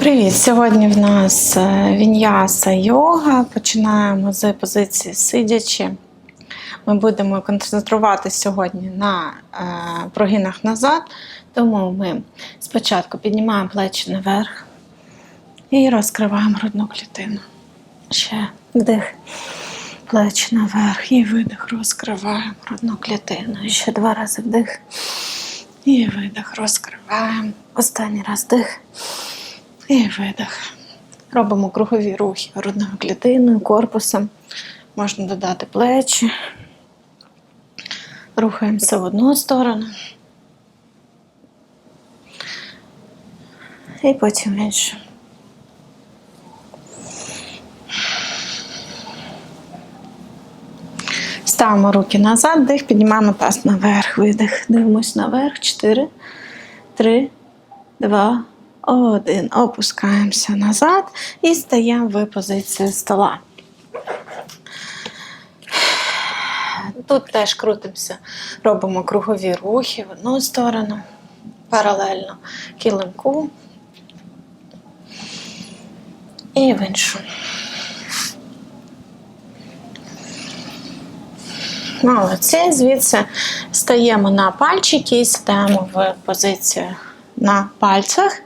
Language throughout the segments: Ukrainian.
Привіт! Сьогодні в нас е, віньяса йога. Починаємо з позиції сидячи. Ми будемо концентруватися сьогодні на е, прогинах назад, тому ми спочатку піднімаємо плечі наверх і розкриваємо грудну клітину. Ще вдих, плечі наверх і видих, розкриваємо грудну клітину. Ще два рази вдих. І видих, розкриваємо. Останній раз вдих. І видих. Робимо кругові рухи грудною клітиною, корпусом. Можна додати плечі. Рухаємося в одну сторону. І потім в іншу. Ставимо руки назад, дих, піднімаємо таз наверх, видих. Дивимось наверх. Чотири, три, два, один. Опускаємося назад і стаємо в позицію стола. Тут теж крутимося, робимо кругові рухи в одну сторону, паралельно килимку і в іншу. Молодці. Звідси стаємо на пальчики і сідаємо в позицію на пальцях.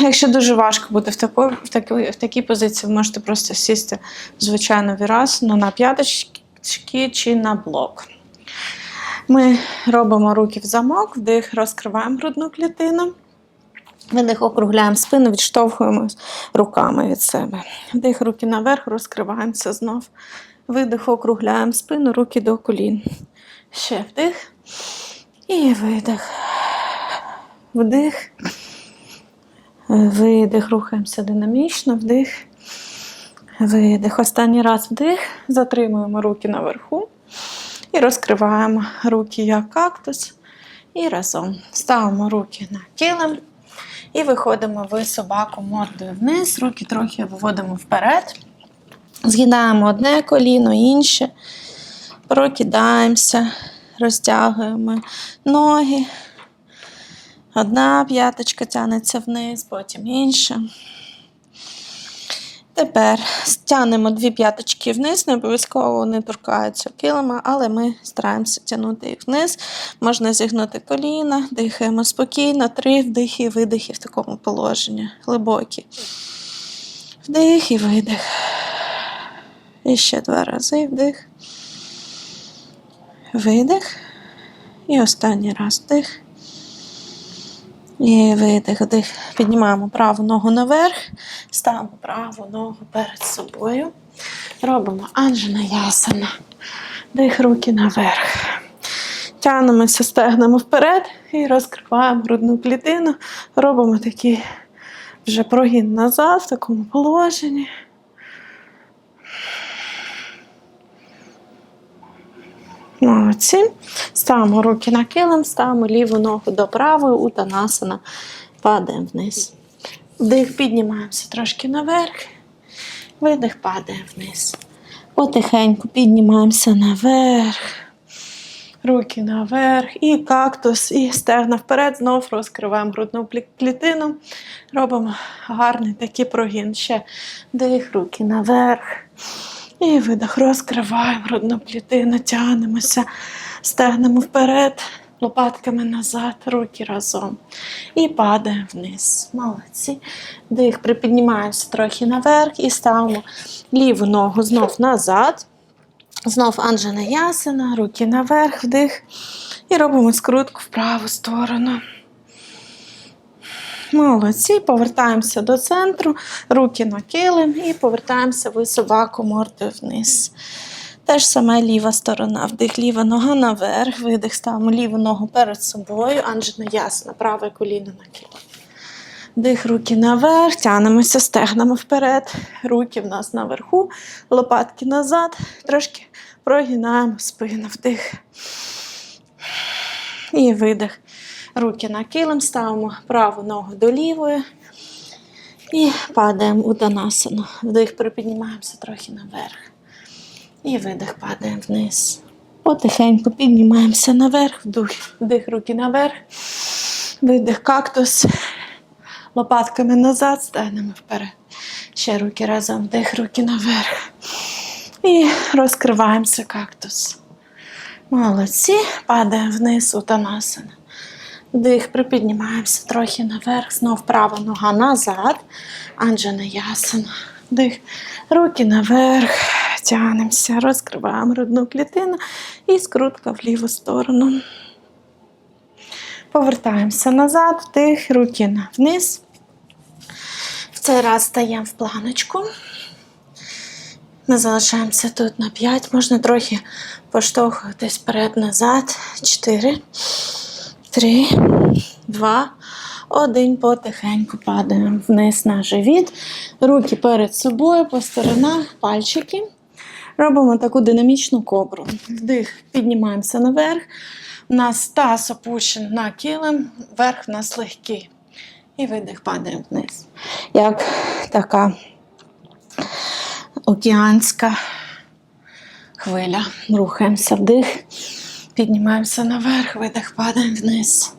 Якщо дуже важко буде в такій, в такій, в такій позиції, ви можете просто сісти звичайно вірасну на п'яточки чи на блок. Ми робимо руки в замок, вдих, розкриваємо грудну клітину. Видих, округляємо спину, відштовхуємо руками від себе. Вдих, руки наверх, розкриваємося знов. Видих, округляємо спину, руки до колін. Ще вдих. І видих. Вдих. Видих, рухаємося динамічно, вдих. Видих. Останній раз вдих. Затримуємо руки наверху. І розкриваємо руки як кактус. І разом ставимо руки на килим. І виходимо в собаку мордою вниз, руки трохи виводимо вперед. Згинаємо одне коліно, інше. Прокидаємося, розтягуємо ноги. Одна п'яточка тягнеться вниз, потім інша. Тепер стягнемо дві п'яточки вниз, не обов'язково вони торкаються килима, але ми стараємося тягнути їх вниз. Можна зігнути коліна, дихаємо спокійно, три вдихи і видихи в такому положенні. Глибокі. Вдих і видих. І ще два рази вдих. Видих. І останній раз вдих. І видих, вдих. Піднімаємо праву ногу наверх, ставимо праву ногу перед собою. Робимо анжена ясана. Дих руки наверх. Тягнемося стегнемо вперед і розкриваємо грудну клітину. Робимо такий вже прогін назад в такому положенні. Молодці. Ставимо руки на килим, ставимо ліву ногу до правої, утанасана, падаємо вниз. Вдих, піднімаємося трошки наверх, видих, падаємо вниз. Потихеньку піднімаємося наверх. Руки наверх, і кактус, і стегна вперед. Знов розкриваємо грудну клітину. Робимо гарний такий прогін. Ще вдих, руки наверх. І видих, розкриваємо грудну клітину, тягнемося, стегнемо вперед, лопатками назад, руки разом. І падаємо вниз. Молодці. Дих, припіднімаємося трохи наверх і ставимо ліву ногу знов назад. Знов Анджена Ясена, руки наверх, вдих. І робимо скрутку в праву сторону. Молодці, повертаємося до центру, руки на килим і повертаємося в собаку мордою вниз. Те ж саме ліва сторона. Вдих, ліва нога наверх, видих, ставимо ліву ногу перед собою, Анжена ясна, праве коліно на килим. Вдих, руки наверх, тянемося стегнемо вперед, руки в нас наверху, лопатки назад, трошки прогинаємо спину, вдих. І видих. Руки на килим, ставимо праву ногу до лівої і падаємо у данасану. Вдих, припіднімаємося трохи наверх. І видих, падаємо вниз. Потихеньку піднімаємося наверх, вдих, вдих руки наверх, видих кактус. лопатками назад, стегнемо вперед. Ще руки разом, вдих, руки наверх. І розкриваємося кактус. Молодці. Падаємо вниз у танасана. Вдих, припіднімаємося трохи наверх, знов права нога назад. Анджана ясана. Вдих, руки наверх, тягнемося, розкриваємо грудну клітину і скрутка в ліву сторону. Повертаємося назад, вдих, руки вниз. В цей раз стаємо в планочку. Ми залишаємося тут на 5. Можна трохи поштовхуватись вперед-назад. 4, 3, 2, 1. Потихеньку падаємо вниз на живіт. Руки перед собою по сторонах, пальчики. Робимо таку динамічну кобру. Вдих, піднімаємося наверх. У нас таз опущений на килим, верх у нас легкий. І видих падаємо вниз. Як така океанська хвиля. Рухаємося вдих, піднімаємося наверх, видих, падаємо вниз.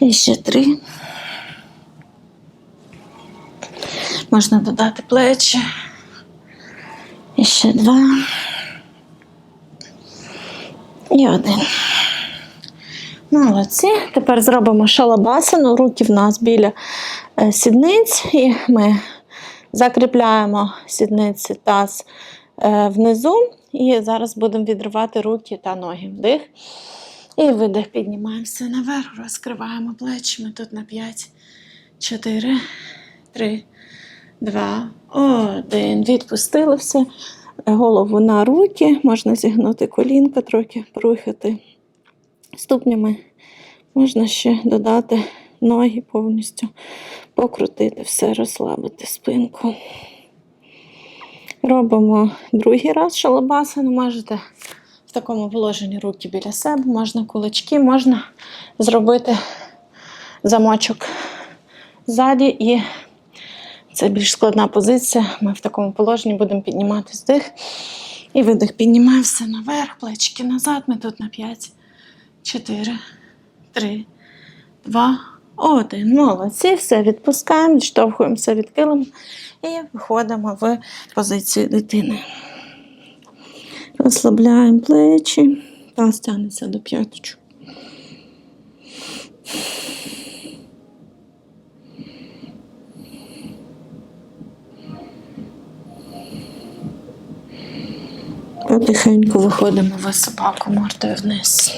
І ще три. Можна додати плечі. І ще два. І один. Молодці. Тепер зробимо шалабасану. Руки в нас біля е, сідниць. І ми закріпляємо сідниці таз е, внизу. І зараз будемо відривати руки та ноги. Вдих. І видих. Піднімаємося наверх, розкриваємо плечі. Ми тут на 5, 4, 3, 2, 1. Відпустилися. Голову на руки. Можна зігнути колінка, трохи порухати ступнями. Можна ще додати ноги повністю, покрутити все, розслабити спинку. Робимо другий раз шалабасану. Можете в такому положенні руки біля себе, можна кулачки, можна зробити замочок ззаді і це більш складна позиція. Ми в такому положенні будемо піднімати вдих і видих. Піднімаємося наверх, плечики назад. Ми тут на 5, 4, 3, 2, 1. Молодці. Все відпускаємо, відштовхуємося від килим і виходимо в позицію дитини. Розслабляємо плечі. Таз тягнеться до п'яточок. Потихеньку виходимо в собаку мордою вниз.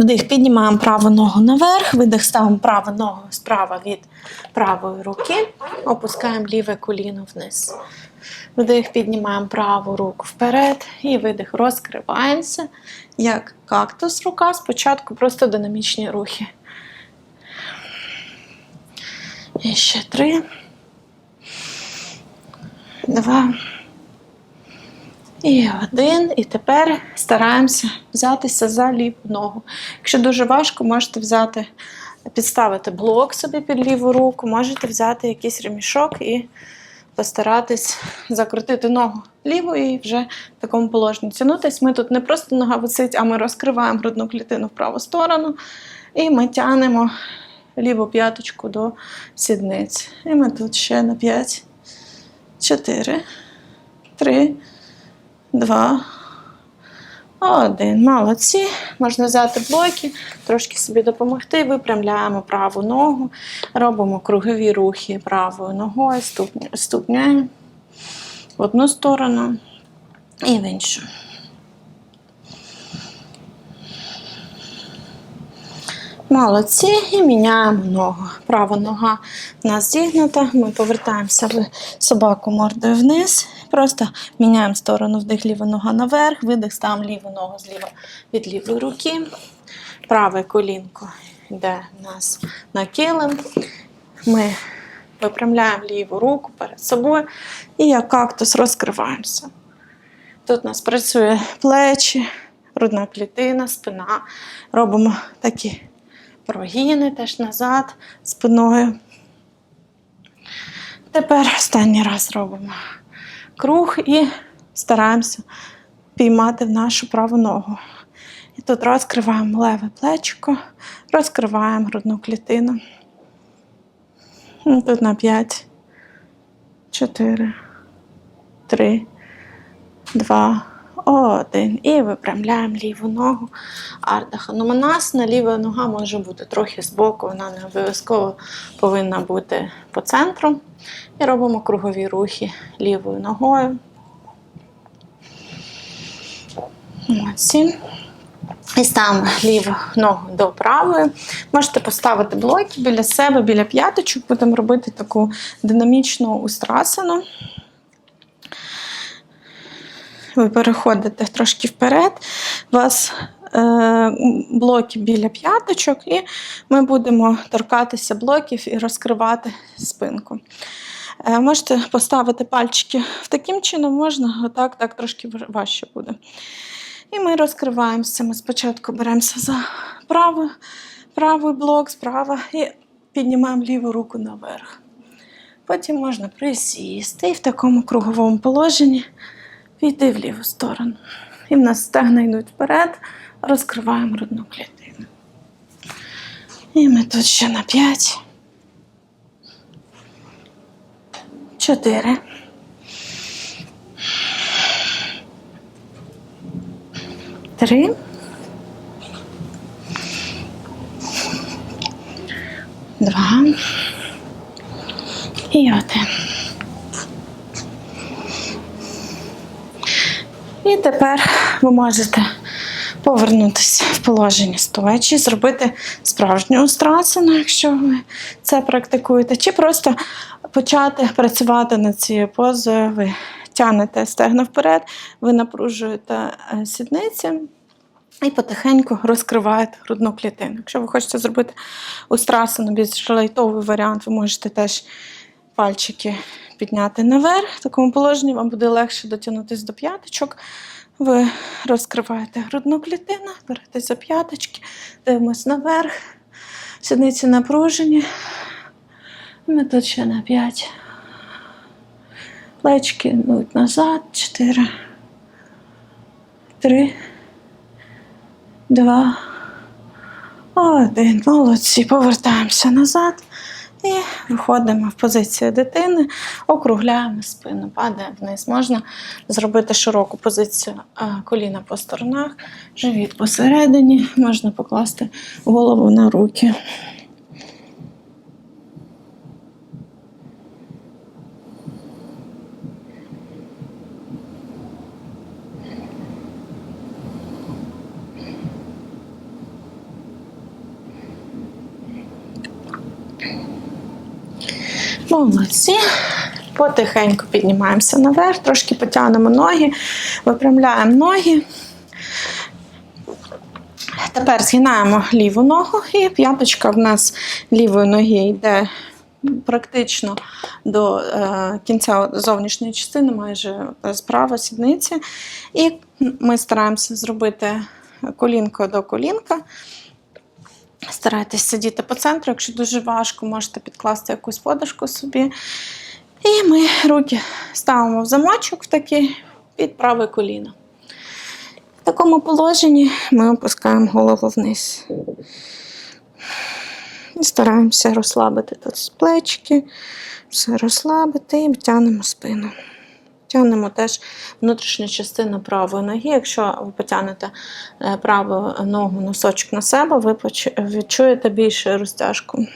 Вдих, піднімаємо праву ногу наверх, видих, ставимо праву ногу справа від правої руки, опускаємо ліве коліно вниз. Вдих, піднімаємо праву руку вперед і видих, розкриваємося, як кактус рука. Спочатку просто динамічні рухи. І ще три. Два. І один. І тепер стараємося взятися за ліву ногу. Якщо дуже важко, можете взяти, підставити блок собі під ліву руку, можете взяти якийсь ремішок і постаратись закрутити ногу лівою і вже в такому положенні тягнутись. Ми тут не просто нога висить, а ми розкриваємо грудну клітину в праву сторону. І ми тягнемо ліву п'яточку до сідниць. І ми тут ще на 5, 4, 3, Два. Один. Молодці. Можна взяти блоки, трошки собі допомогти. Випрямляємо праву ногу, робимо кругові рухи правою ногою, ступня, ступняємо в одну сторону і в іншу. Молодці. І міняємо ногу. Права нога в нас зігнута. Ми повертаємося собаку мордою вниз. Просто міняємо сторону вдих, ліва нога наверх, видих, ставимо ліву ногу зліва від лівої руки. Праве колінко йде у нас на килим. Ми випрямляємо ліву руку перед собою і як кактус розкриваємося. Тут у нас працює плечі, грудна клітина, спина. Робимо такі прогіни теж назад спиною. Тепер останній раз робимо круг і стараємося піймати в нашу праву ногу. І тут розкриваємо леве плечко, розкриваємо грудну клітину. Ну, Тут на 5, 4, 3, 2, 1. І випрямляємо ліву ногу. Ардha Хануманасана. Ліва нога може бути трохи збоку, вона не обов'язково повинна бути по центру. І робимо кругові рухи лівою ногою. Молодці. І ставимо ліву ногу до правої. Можете поставити блоки біля себе, біля п'яточок. Будемо робити таку динамічну устрасану. Ви переходите трошки вперед. У вас е, блоки біля п'яточок, і ми будемо торкатися блоків і розкривати спинку. Е, можете поставити пальчики в таким чином, можна, отак, так трошки важче буде. І ми розкриваємося. Ми спочатку беремося за правий, правий блок справа і піднімаємо ліву руку наверх. Потім можна присісти і в такому круговому положенні піти в ліву сторону. І в нас стегна йдуть вперед, розкриваємо грудну клітину. І ми тут ще на 5. 4. Три. Два. І один. І тепер ви можете повернутися в положення стоячи, зробити справжню устрасину, якщо ви це практикуєте, чи просто почати працювати над цією позою. Ви тягнете стегна вперед, ви напружуєте е, сідниці. І потихеньку розкриваєте грудну клітину. Якщо ви хочете зробити устрасану, більш лайтовий варіант, ви можете теж пальчики підняти наверх. В такому положенні вам буде легше дотягнутися до п'яточок. Ви розкриваєте грудну клітину, берете за п'яточки, дивимось наверх, сідниці напружені. Ми ще на 5. Плечки йдуть назад. 4, 3, 2, 1. Молодці. Повертаємося назад. І виходимо в позицію дитини, округляємо спину, падаємо вниз. Можна зробити широку позицію коліна по сторонах, живіт посередині, можна покласти голову на руки. Молодці. Потихеньку піднімаємося наверх, трошки потягнемо ноги, випрямляємо ноги. Тепер згинаємо ліву ногу, і п'яточка в нас лівої ноги йде практично до е, кінця зовнішньої частини, майже справа сідниці. І ми стараємося зробити колінко до колінка. Старайтесь сидіти по центру, якщо дуже важко, можете підкласти якусь подушку собі. І ми руки ставимо в замочок в такий під праве коліно. В такому положенні ми опускаємо голову вниз. Стараємося розслабити тут плечки, все розслабити і тягнемо спину. Тягнемо теж внутрішню частину правої ноги. Якщо ви потягнете е, праву ногу носочок на себе, ви відчуєте більше розтяжку.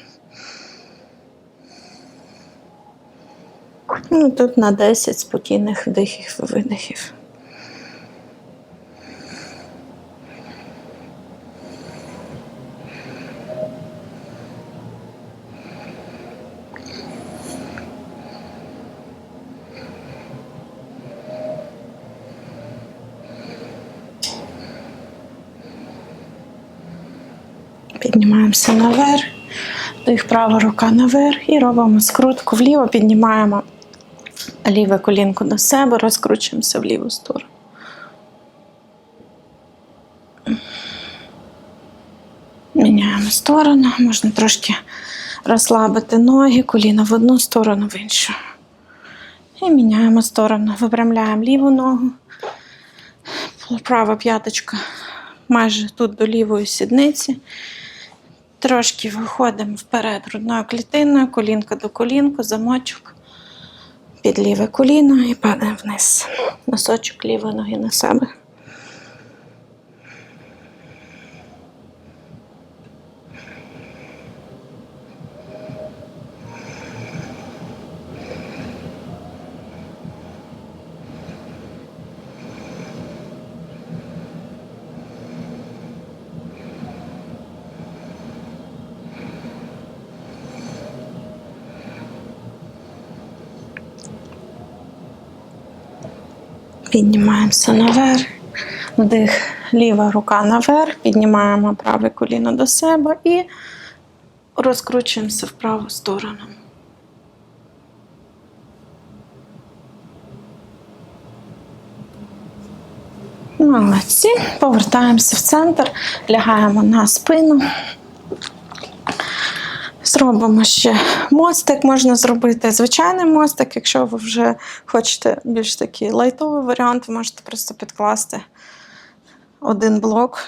Ну, тут на 10 спокійних вдихів і видихів. Піднімаємося наверх, вдих, права рука наверх і робимо скрутку вліво, піднімаємо ліве колінко до себе, розкручуємося в ліву сторону. Міняємо сторону, можна трошки розслабити ноги, коліна в одну сторону, в іншу. І міняємо сторону. Випрямляємо ліву ногу, права п'яточка майже тут до лівої сідниці. Трошки виходимо вперед грудною клітиною, колінка до колінку, замочок під ліве коліно і падаємо вниз. Носочок лівої ноги на себе. Піднімаємося наверх. Вдих, ліва рука наверх, піднімаємо праве коліно до себе і розкручуємося в праву сторону. Молодці. Повертаємося в центр, лягаємо на спину. Зробимо ще мостик, можна зробити звичайний мостик. Якщо ви вже хочете більш такий лайтовий варіант, ви можете просто підкласти один блок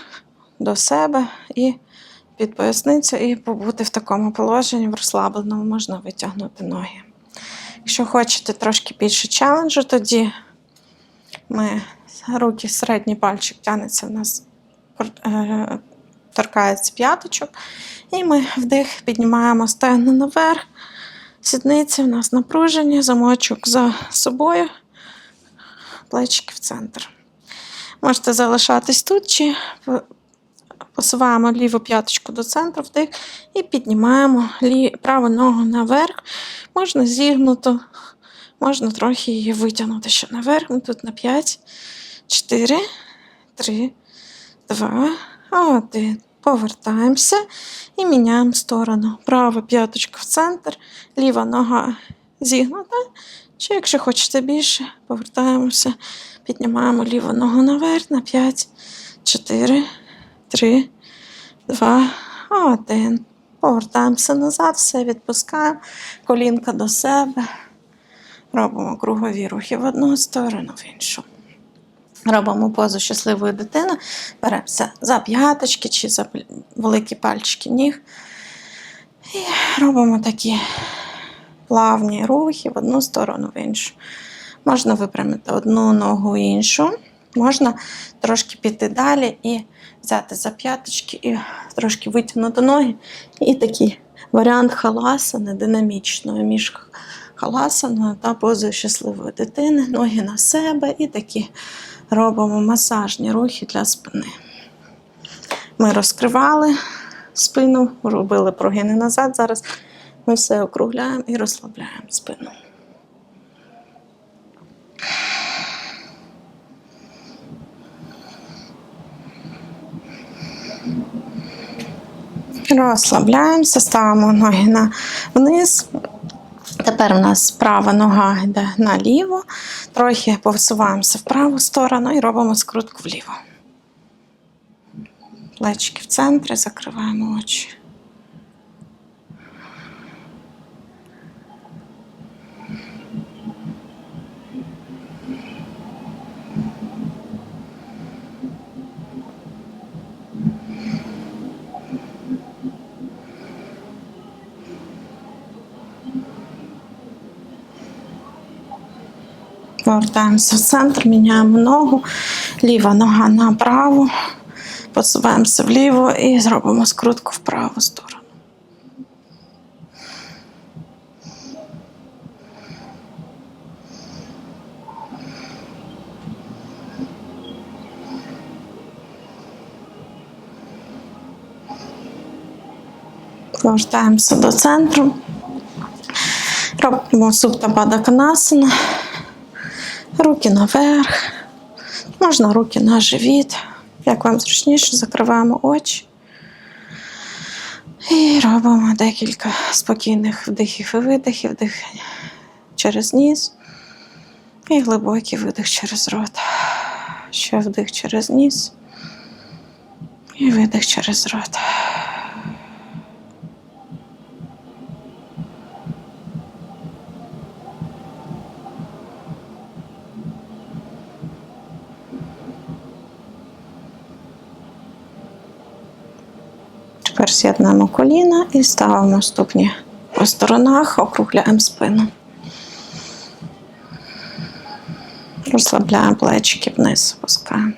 до себе і під поясницю, і побути в такому положенні, в розслабленому, можна витягнути ноги. Якщо хочете трошки більше челенджу, тоді ми руки, середній пальчик тягнеться в нас, е, торкається п'яточок. І ми вдих піднімаємо стегна наверх. Сідниці у нас напружені, замочок за собою, плечики в центр. Можете залишатись тут чи посуваємо ліву п'яточку до центру, вдих, і піднімаємо праву ногу наверх. Можна зігнуто, можна трохи її витягнути ще наверх. Тут на 5, 4, 3, 2, 1. Повертаємося і міняємо сторону. Права п'яточка в центр, ліва нога зігнута. Чи якщо хочете більше, повертаємося, піднімаємо ліву ногу наверх на 5, 4, 3, 2, 1. Повертаємося назад, все відпускаємо, колінка до себе. Робимо кругові рухи в одну сторону, в іншу. Робимо позу щасливої дитини, беремося за п'яточки чи за великі пальчики ніг. І робимо такі плавні рухи в одну сторону, в іншу. Можна випрямити одну ногу іншу. Можна трошки піти далі і взяти за п'яточки і трошки витягнути ноги. І такий варіант халасани динамічної між халасаною та позою щасливої дитини. Ноги на себе і такі робимо масажні рухи для спини. Ми розкривали спину, робили прогини назад. Зараз ми все округляємо і розслабляємо спину. Розслабляємося, ставимо ноги на вниз. Тепер у нас права нога йде наліво, трохи повисуваємося в праву сторону і робимо скрутку вліво. Плечики в центрі, закриваємо очі. Повертаємося в центр, міняємо ногу, ліва нога на праву, посуваємося вліво і зробимо скрутку в праву сторону. Повертаємося до центру. Робимо супта бадаканасана. Руки наверх. Можна руки на живіт. Як вам зручніше, закриваємо очі. І робимо декілька спокійних вдихів і видихів. Вдих через ніс. І глибокий видих через рот. Ще вдих через ніс. І видих через рот. З'єднуємо коліна і ставимо ступні по сторонах, округляємо спину. Розслабляємо плечики вниз, опускаємо.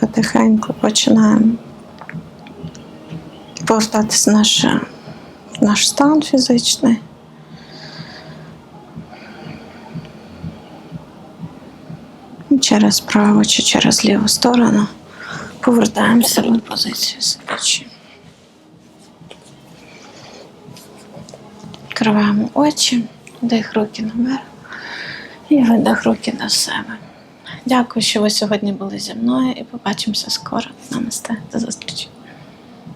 Потихеньку починаємо повертатись в наш, наш стан фізичний. І Через праву чи через ліву сторону повертаємося в позицію сидячи. Відкриваємо очі, вдих руки наверх і видих руки до себе. Дякую, що ви сьогодні були зі мною і побачимося скоро. Намасте. До зустрічі.